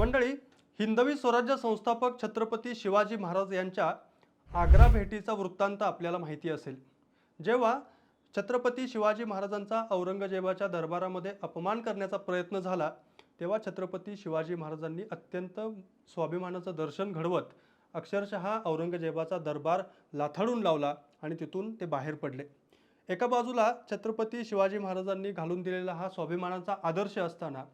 मंडळी हिंदवी स्वराज्य संस्थापक छत्रपती शिवाजी महाराज यांच्या आग्रा भेटीचा वृत्तांत आपल्याला माहिती असेल. जेव्हा छत्रपती शिवाजी महाराजांचा औरंगजेबाच्या दरबारामध्ये अपमान करण्याचा प्रयत्न झाला तेव्हा छत्रपती शिवाजी महाराजांनी अत्यंत स्वाभिमानाचं दर्शन घडवत अक्षरशः औरंगजेबाचा दरबार लाथाडून लावला आणि तिथून ते बाहेर पडले. एका बाजूला छत्रपती शिवाजी महाराजांनी घालून दिलेला हा स्वाभिमानाचा आदर्श असताना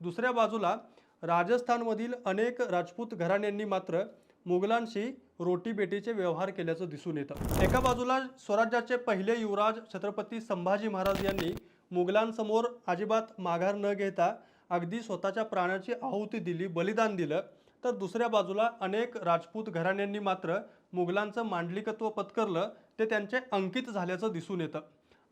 दुसऱ्या बाजूला राजस्थानमधील अनेक राजपूत घराण्यांनी मात्र मुघलांशी रोटीबेटीचे व्यवहार केल्याचं दिसून येतं. एका बाजूला स्वराज्याचे पहिले युवराज छत्रपती संभाजी महाराज यांनी मुघलांसमोर अजिबात माघार न घेता अगदी स्वतःच्या प्राणाची आहुती दिली बलिदान दिलं. तर दुसऱ्या बाजूला अनेक राजपूत घराण्यांनी मात्र मुघलांचं मांडलिकत्व पत्करलं ते त्यांचे अंकित झाल्याचं दिसून येतं.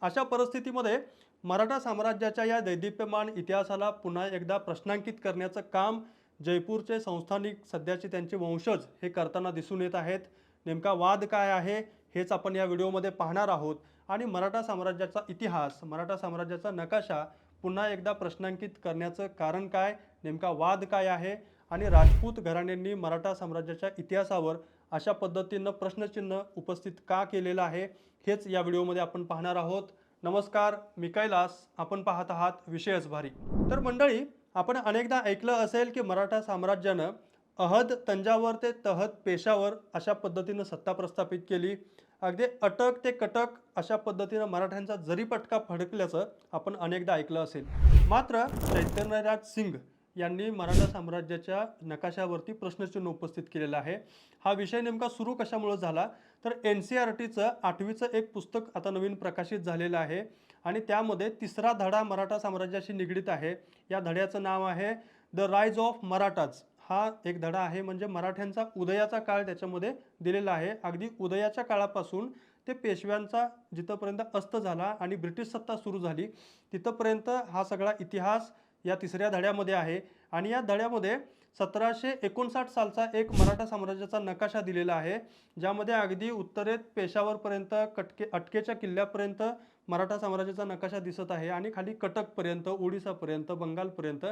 अशा परिस्थितीमध्ये मराठा साम्राज्याच्या या दैदिप्यमान इतिहासाला पुन्हा एकदा प्रश्नांकित करण्याचं काम जयपूरचे संस्थानिक सध्याचे त्यांचे वंशज हे करताना दिसून येत आहेत. नेमका वाद काय आहे हेच आपण या व्हिडिओमध्ये पाहणार आहोत. आणि मराठा साम्राज्याचा इतिहास मराठा साम्राज्याचा नकाशा पुन्हा एकदा प्रश्नांकित करण्याचं कारण काय नेमका वाद काय आहे आणि राजपूत घराण्यांनी मराठा साम्राज्याच्या इतिहासावर अशा पद्धतीनं प्रश्नचिन्ह उपस्थित का केलेलं आहे हेच या व्हिडिओमध्ये आपण पाहणार आहोत. नमस्कार मी कैलास. आपण पाहत आहात विषयच भारी. तर मंडळी आपण अनेकदा ऐकलं असेल की मराठा साम्राज्यानं अहद तंजावर ते तहद पेशावर अशा पद्धतीनं सत्ता प्रस्थापित केली. अगदी अटक ते कटक अशा पद्धतीनं मराठ्यांचा जरीपटका फडकल्याचं आपण अनेकदा ऐकलं असेल. मात्र चैतन्यराज सिंग यांनी मराठा साम्राज्याच्या नकाशावरती प्रश्नचिन्ह उपस्थित केलेलं आहे. हा विषय नेमका सुरू कशामुळे झाला? तर एन सी आर टीचं आठवीचं एक पुस्तक आता नवीन प्रकाशित झालेलं आहे आणि त्यामध्ये तिसरा धडा मराठा साम्राज्याशी निगडीत आहे. या धड्याचं नाव आहे द राईज ऑफ मराठाज. हा एक धडा आहे म्हणजे मराठ्यांचा उदयाचा काळ त्याच्यामध्ये दिलेला आहे. अगदी उदयाच्या काळापासून ते पेशव्यांचा जिथंपर्यंत अस्त झाला आणि ब्रिटिश सत्ता सुरू झाली तिथंपर्यंत हा सगळा इतिहास या तिसऱ्या धड्यामध्ये आहे. आणि या धड्यामध्ये सतराशे एकोणसाठ सालचा एक मराठा साम्राज्याचा नकाशा दिलेला आहे ज्यामध्ये अगदी उत्तरेत पेशावरपर्यंत कटके अटकेच्या किल्ल्यापर्यंत मराठा साम्राज्याचा नकाशा दिसत आहे आणि खाली कटकपर्यंत ओडिसापर्यंत बंगालपर्यंत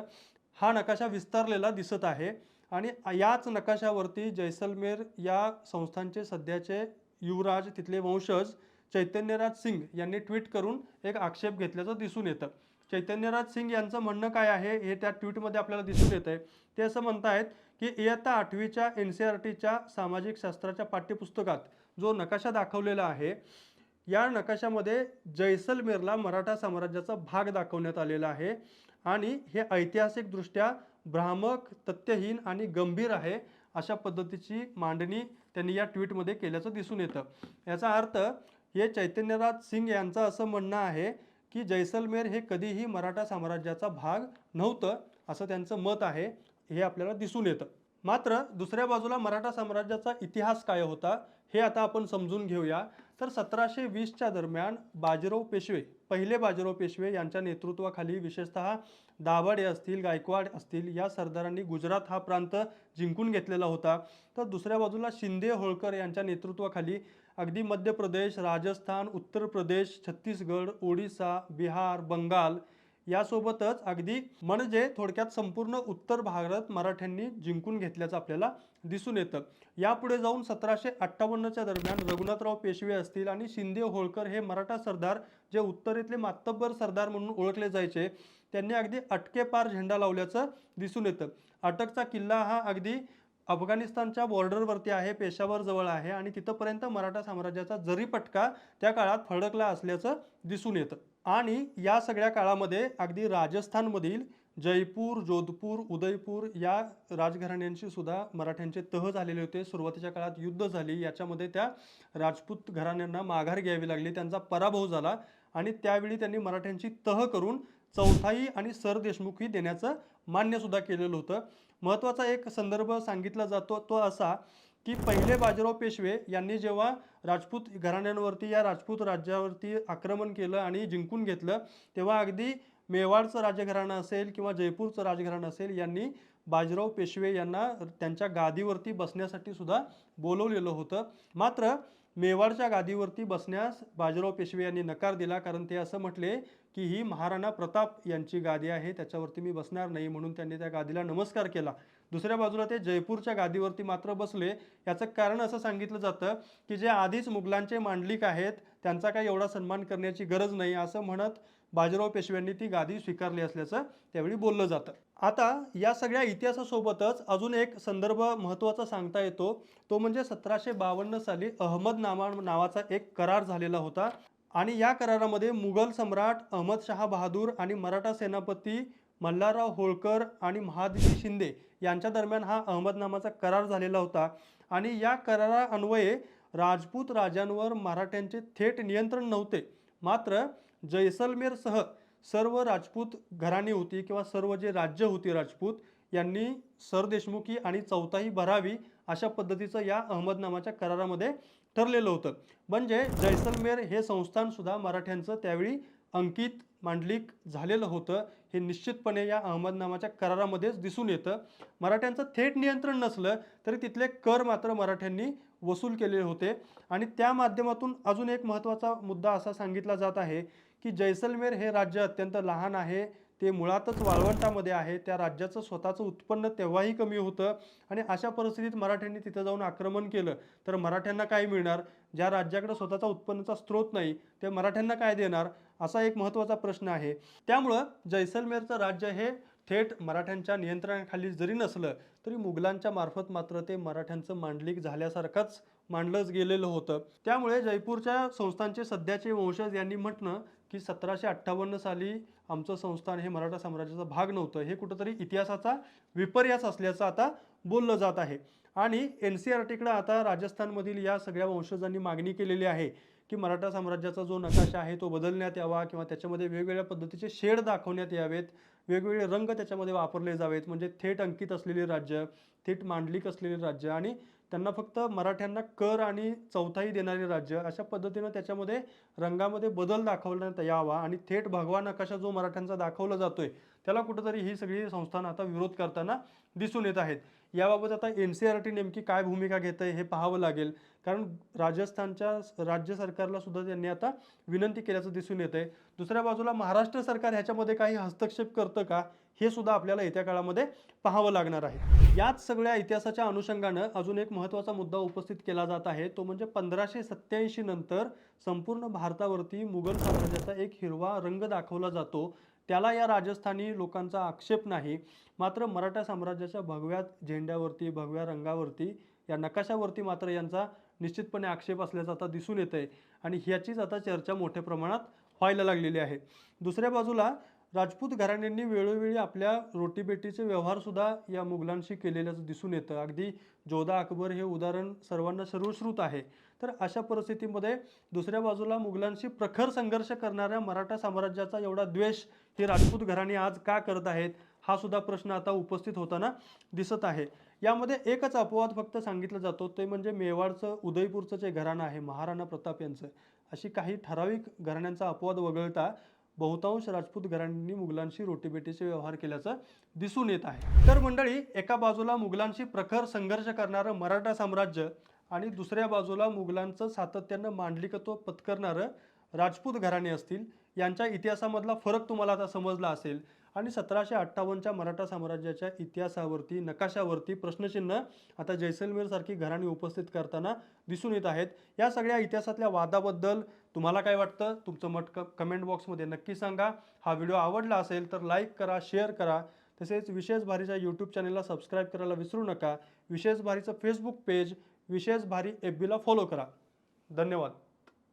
हा नकाशा विस्तारलेला दिसत आहे. आणि याच नकाशावरती जैसलमेर या संस्थांचे सध्याचे युवराज तिथले वंशज चैतन्यराज सिंग यांनी ट्विट करून एक आक्षेप घेतल्याचं दिसून येतं. चैतन्यराज सिंग यांचं म्हणणं काय आहे हे त्या ट्विटमध्ये आपल्याला दिसून येत आहे ते असं म्हणतायत की इयत्ता आठवीच्या एन सी आर टीच्या सामाजिक शास्त्राच्या पाठ्यपुस्तकात जो नकाशा दाखवलेला आहे या नकाशामध्ये जैसलमेरला मराठा साम्राज्याचा भाग दाखवण्यात आलेला आहे आणि हे ऐतिहासिकदृष्ट्या भ्रामक तथ्यहीन आणि गंभीर आहे अशा पद्धतीची मांडणी त्यांनी या ट्विटमध्ये केल्याचं दिसून येतं. याचा अर्थ हे चैतन्यराज सिंग यांचं असं म्हणणं आहे की जैसलमेर हे कधीही मराठा साम्राज्याचा भाग नव्हतं असं त्यांचं मत आहे हे आपल्याला दिसून येतं. मात्र दुसऱ्या बाजूला मराठा साम्राज्याचा इतिहास काय होता हे आता आपण समजून घेऊया. तर सतराशे वीसच्या दरम्यान बाजीराव पेशवे पहिले बाजीराव पेशवे यांच्या नेतृत्वाखाली विशेषतः दाभाडे असतील गायकवाड असतील या सरदारांनी गुजरात हा प्रांत जिंकून घेतलेला होता. तर दुसऱ्या बाजूला शिंदे होळकर यांच्या नेतृत्वाखाली अगदी मध्य प्रदेश राजस्थान उत्तर प्रदेश छत्तीसगड ओडिसा बिहार बंगाल यासोबतच अगदी म्हणजे थोडक्यात संपूर्ण उत्तर भारत मराठ्यांनी जिंकून घेतल्याचं आपल्याला दिसून येतं. यापुढे जाऊन सतराशे अठ्ठावन्नच्या दरम्यान रघुनाथराव पेशवे असतील आणि शिंदे होळकर हे मराठा सरदार जे उत्तरेतले मातब्बर सरदार म्हणून ओळखले जायचे त्यांनी अगदी अटकेपार झेंडा लावल्याचं दिसून येतं. अटकचा किल्ला हा अगदी अफगाणिस्तानच्या बॉर्डरवरती आहे पेशावर जवळ आहे आणि तिथंपर्यंत मराठा साम्राज्याचा जरीपटका त्या काळात फडकला असल्याचं दिसून येतं. आणि या सगळ्या काळामध्ये अगदी राजस्थानमधील जयपूर जोधपूर उदयपूर या राजघराण्यांशी सुद्धा मराठ्यांचे तह झालेले होते. सुरुवातीच्या काळात युद्ध झाली. याच्यामध्ये त्या राजपूत घराण्यांना माघार घ्यावी लागली. त्यांचा पराभव झाला आणि त्यावेळी त्यांनी मराठ्यांची तह करून चौथाई आणि सरदेशमुखी देण्याचं मान्यसुद्धा केलेलं होतं. महत्त्वाचा एक संदर्भ सांगितला जातो तो असा की पहिले बाजीराव पेशवे यांनी जेव्हा राजपूत घराण्यांवरती या राजपूत राज्यावरती आक्रमण केलं आणि जिंकून घेतलं तेव्हा अगदी मेवाडचं राजघराणं असेल किंवा जयपूरचं राजघराणं असेल यांनी बाजीराव पेशवे यांना त्यांच्या गादीवरती बसण्यासाठी सुद्धा बोलवलेलं होतं. मात्र मेवाडच्या गादीवरती बसण्यास बाजीराव पेशवे यांनी नकार दिला कारण ते असं म्हटले की ही महाराणा प्रताप यांची गादी आहे त्याच्यावरती मी बसणार नाही म्हणून त्यांनी त्या गादीला नमस्कार केला. दुसऱ्या बाजूला ते जयपूरच्या गादीवरती मात्र बसले. याचं कारण असं सांगितलं जातं की जे आधीच मुघलांचे मांडलिक आहेत त्यांचा काही एवढा सन्मान करण्याची गरज नाही असं म्हणत बाजीराव पेशव्यांनी ती गादी स्वीकारली असल्याचं त्यावेळी बोललं जातं. आता या सगळ्या इतिहासासोबतच अजून एक संदर्भ महत्त्वाचा सांगता येतो. तो म्हणजे सतराशे बावन्न साली अहमदनामा नावाचा एक करार झालेला होता आणि या करारामध्ये मुघल सम्राट अहमद शहा बहादूर आणि मराठा सेनापती मल्हारराव होळकर आणि महादजी शिंदे यांच्या दरम्यान हा अहमदनामाचा करार झालेला होता. आणि या करारा अन्वये राजपूत राजांवर मराठ्यांचे थेट नियंत्रण नव्हते. मात्र जैसलमेरसह सर्व राजपूत घराणी होती किंवा सर्व जे राज्य होती राजपूत यांनी सरदेशमुखी आणि चौथाही भरावी अशा पद्धतीचं या अहमदनामाच्या करारामध्ये ठरलेलं होतं. म्हणजे जैसलमेर हे संस्थानसुद्धा मराठ्यांचं त्यावेळी अंकित मांडलिक झालेलं होतं हे निश्चितपणे या अहमदनामाच्या करारामध्येच दिसून येतं. मराठ्यांचं थेट नियंत्रण नसलं तरी तिथले कर मात्र मराठ्यांनी वसूल केलेले होते. आणि त्या माध्यमातून अजून एक महत्त्वाचा मुद्दा असा सांगितला जात आहे की जैसलमेर हे राज्य अत्यंत लहान आहे. ते मुळातच वाळवंटामध्ये आहे. त्या राज्याचं स्वतःचं उत्पन्न तेव्हाही कमी होतं आणि अशा परिस्थितीत मराठ्यांनी तिथं जाऊन आक्रमण केलं. तर मराठ्यांना काय मिळणार? ज्या राज्याकडे स्वतःचा उत्पन्नाचा स्रोत नाही ते मराठ्यांना काय देणार? असा एक महत्त्वाचा प्रश्न आहे. त्यामुळं जैसलमेरचं राज्य हे थेट मराठ्यांच्या नियंत्रणाखाली जरी नसलं तरी मुघलांच्या मार्फत मात्र ते मराठ्यांचं मांडलिक झाल्यासारखंच मांडलंच गेलेलं होतं. त्यामुळे जयपूरच्या संस्थांचे सध्याचे वंशज यांनी म्हटणं की सतराशे अठ्ठावन्न साली आमचं संस्थान हे मराठा साम्राज्याचा भाग नव्हतं. हे कुठंतरी इतिहासाचा विपर्यास असल्याचं आता बोललं जात आहे. आणि एन सी आर टीकडं आता राजस्थानमधील या सगळ्या वंशजांनी मागणी केलेली आहे की मराठा साम्राज्याचा जो नकाशा आहे तो बदलण्यात यावा किंवा त्याच्यामध्ये वेगवेगळ्या पद्धतीचे शेड दाखवण्यात यावेत वेगवेगळे रंग त्याच्यामध्ये वापरले जावेत म्हणजे थेट अंकित असलेले राज्य थेट मांडलिक असलेले राज्य आणि त्यांना फक्त मराठ्यांना कर आणि चौथाई देणारे राज्य अशा पद्धतीनं त्याच्यामध्ये रंगामध्ये बदल दाखवण्यात यावा आणि थेट भगवा नकाशा जो मराठ्यांचा दाखवला जातोय त्याला कुठंतरी ही सगळी संस्थान आता विरोध करताना दिसून येत आहेत. याबाबत आता एन सी आर टी नेमकी काय भूमिका घेत आहे हे पाहावं लागेल. कारण राजस्थानच्या राज्य सरकारला सुद्धा त्यांनी आता विनंती केल्याचं दिसून येत आहे दुसऱ्या बाजूला महाराष्ट्र सरकार ह्याच्यामध्ये काही हस्तक्षेप करतं का हे सुद्धा आपल्याला येत्या काळामध्ये पाहावं लागणार आहे. याच सगळ्या इतिहासाच्या अनुषंगानं अजून एक महत्त्वाचा मुद्दा उपस्थित केला जात आहे. तो म्हणजे पंधराशे सत्याऐंशी नंतर संपूर्ण भारतावरती मुघल साम्राज्याचा एक हिरवा रंग दाखवला जातो. त्याला या राजस्थानी लोकांचा आक्षेप नाही. मात्र मराठा साम्राज्याच्या भगव्या झेंड्यावरती भगव्या रंगावरती या नकाशावरती मात्र यांचा निश्चितपणे आक्षेप असल्याचं आता दिसून येत आहे आणि ह्याचीच आता चर्चा मोठ्या प्रमाणात व्हायला लागलेली आहे. दुसऱ्या बाजूला राजपूत घराण्यांनी वेळोवेळी आपल्या रोटीबेटीचे व्यवहारसुद्धा या मुघलांशी केलेल्याचं दिसून येतं. अगदी जोधा अकबर हे उदाहरण सर्वांना सर्वश्रुत आहे. तर अशा परिस्थितीमध्ये दुसऱ्या बाजूला मुघलांशी प्रखर संघर्ष करणाऱ्या मराठा साम्राज्याचा एवढा द्वेष हे राजपूत घराणी आज का करत आहेत हा सुद्धा प्रश्न आता उपस्थित होताना दिसत आहे. यामध्ये एकच अपवाद फक्त सांगितला जातो ते म्हणजे मेवाडचं उदयपूरचं जे घराणं आहे महाराणा प्रताप यांचं. अशी काही ठराविक घराण्यांचा अपवाद वगळता बहुतांश राजपूत घराण्यांनी मुघलांशी रोटीबेटीचे व्यवहार केल्याचं दिसून येत आहे. तर मंडळी एका बाजूला मुघलांशी प्रखर संघर्ष करणारं मराठा साम्राज्य आणि दुसऱ्या बाजूला मुघलांचं सातत्यानं मांडलिकत्व पत्करणारं राजपूत घराणे असतील यांच्या इतिहासामधला फरक तुम्हाला आता समजला असेल. आणि सतराशे अठ्ठावन्नच्या मराठा साम्राज्याच्या इतिहासावरती नकाशावरती प्रश्नचिन्ह आता जैसलमेरसारखी घराणी उपस्थित करताना दिसून येत आहेत. या सगळ्या इतिहासातल्या वादाबद्दल तुम्हाला काय वाटतं? तुमचं मत क कमेंट बॉक्समध्ये नक्की सांगा. हा व्हिडिओ आवडला असेल तर लाईक करा शेअर करा. तसेच विशेष भारीच्या यूट्यूब चॅनलला सबस्क्राईब करायला विसरू नका. विशेष भारीचं फेसबुक पेज विशेष भारी एफ बीला फॉलो करा. धन्यवाद.